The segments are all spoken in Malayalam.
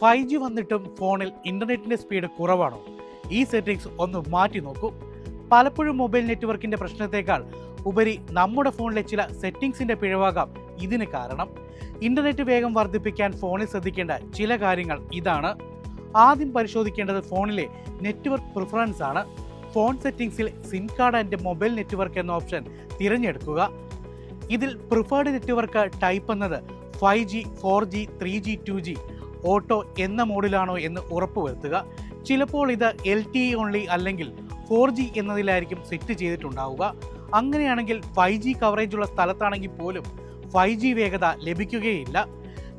ഫൈവ് ജി വന്നിട്ടും ഫോണിൽ ഇന്റർനെറ്റിന്റെ സ്പീഡ് കുറവാണോ? ഈ സെറ്റിങ്സ് ഒന്ന് മാറ്റി നോക്കൂ. പലപ്പോഴും മൊബൈൽ നെറ്റ്വർക്കിന്റെ പ്രശ്നത്തേക്കാൾ ഉപരി നമ്മുടെ ഫോണിലെ ചില സെറ്റിങ്സിന്റെ പിഴവാകാം ഇതിന് കാരണം. ഇന്റർനെറ്റ് വേഗം വർദ്ധിപ്പിക്കാൻ ഫോണിൽ ശ്രദ്ധിക്കേണ്ട ചില കാര്യങ്ങൾ ഇതാണ്. ആദ്യം പരിശോധിക്കേണ്ടത് ഫോണിലെ നെറ്റ്വർക്ക് പ്രിഫറൻസ് ആണ്. Phone സെറ്റിംഗ്സിൽ SIM card and mobile network എന്ന ഓപ്ഷൻ തിരഞ്ഞെടുക്കുക. ഇതിൽ പ്രിഫേർഡ് നെറ്റ്വർക്ക് ടൈപ്പ് എന്നത് five G four G three G two G auto എന്ന മോഡിലാണോ എന്ന് ഉറപ്പുവരുത്തുക. ചിലപ്പോൾ ഇത് എൽ ടി ഓൺലി അല്ലെങ്കിൽ ഫോർ ജി എന്നതിലായിരിക്കും സെറ്റ് ചെയ്തിട്ടുണ്ടാവുക. അങ്ങനെയാണെങ്കിൽ ഫൈവ് ജി കവറേജ് ഉള്ള സ്ഥലത്താണെങ്കിൽ പോലും ഫൈവ് ജി വേഗത ലഭിക്കുകയില്ല.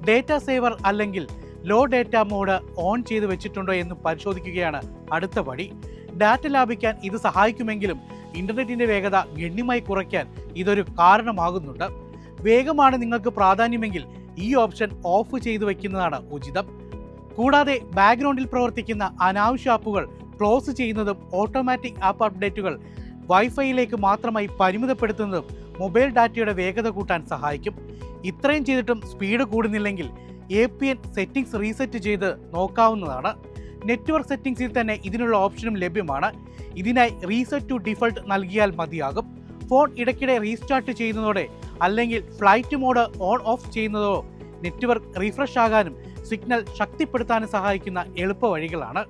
ഡേറ്റ സേവർ അല്ലെങ്കിൽ ലോ ഡേറ്റ മോഡ് ഓൺ ചെയ്ത് വെച്ചിട്ടുണ്ടോ എന്ന് പരിശോധിക്കുകയാണ് അടുത്ത പടി. ഡാറ്റ ലാഭിക്കാൻ ഇത് സഹായിക്കുമെങ്കിലും ഇന്റർനെറ്റിന്റെ വേഗത ഗണ്യമായി കുറയ്ക്കാൻ ഇതൊരു കാരണമാകുന്നുണ്ട്. വേഗമാണ് നിങ്ങൾക്ക് പ്രാധാന്യമെങ്കിൽ ഈ ഓപ്ഷൻ ഓഫ് ചെയ്തു വെക്കുന്നതാണ് ഉചിതം. കൂടാതെ ബാക്ക്ഗ്രൗണ്ടിൽ പ്രവർത്തിക്കുന്ന അനാവശ്യ ആപ്പുകൾ ക്ലോസ് ചെയ്യുന്നതും ഓട്ടോമാറ്റിക് ആപ്പ് അപ്ഡേറ്റുകൾ വൈഫൈയിലേക്ക് മാത്രമായി പരിമിതപ്പെടുത്തുന്നതും മൊബൈൽ ഡാറ്റയുടെ വേഗത കൂട്ടാൻ സഹായിക്കും. ഇത്രയും ചെയ്തിട്ടും speed കൂടുന്നില്ലെങ്കിൽ A P N settings reset ചെയ്ത് നോക്കാവുന്നതാണ്. നെറ്റ്വർക്ക് സെറ്റിംഗ്സിൽ തന്നെ ഇതിനുള്ള ഓപ്ഷനും ലഭ്യമാണ്. ഇതിനായി റീസെറ്റ് ടു ഡിഫൾട്ട് നൽകിയാൽ മതിയാകും. ഫോൺ ഇടയ്ക്കിടെ റീസ്റ്റാർട്ട് ചെയ്യുന്നതോടെ അല്ലെങ്കിൽ ഫ്ലൈറ്റ് മോഡ് ഓൺ ഓഫ് ചെയ്യുന്നതോ നെറ്റ്വർക്ക് റീഫ്രഷ് ആകാനും സിഗ്നൽ ശക്തിപ്പെടുത്താനും സഹായിക്കുന്ന എളുപ്പ വഴികളാണ്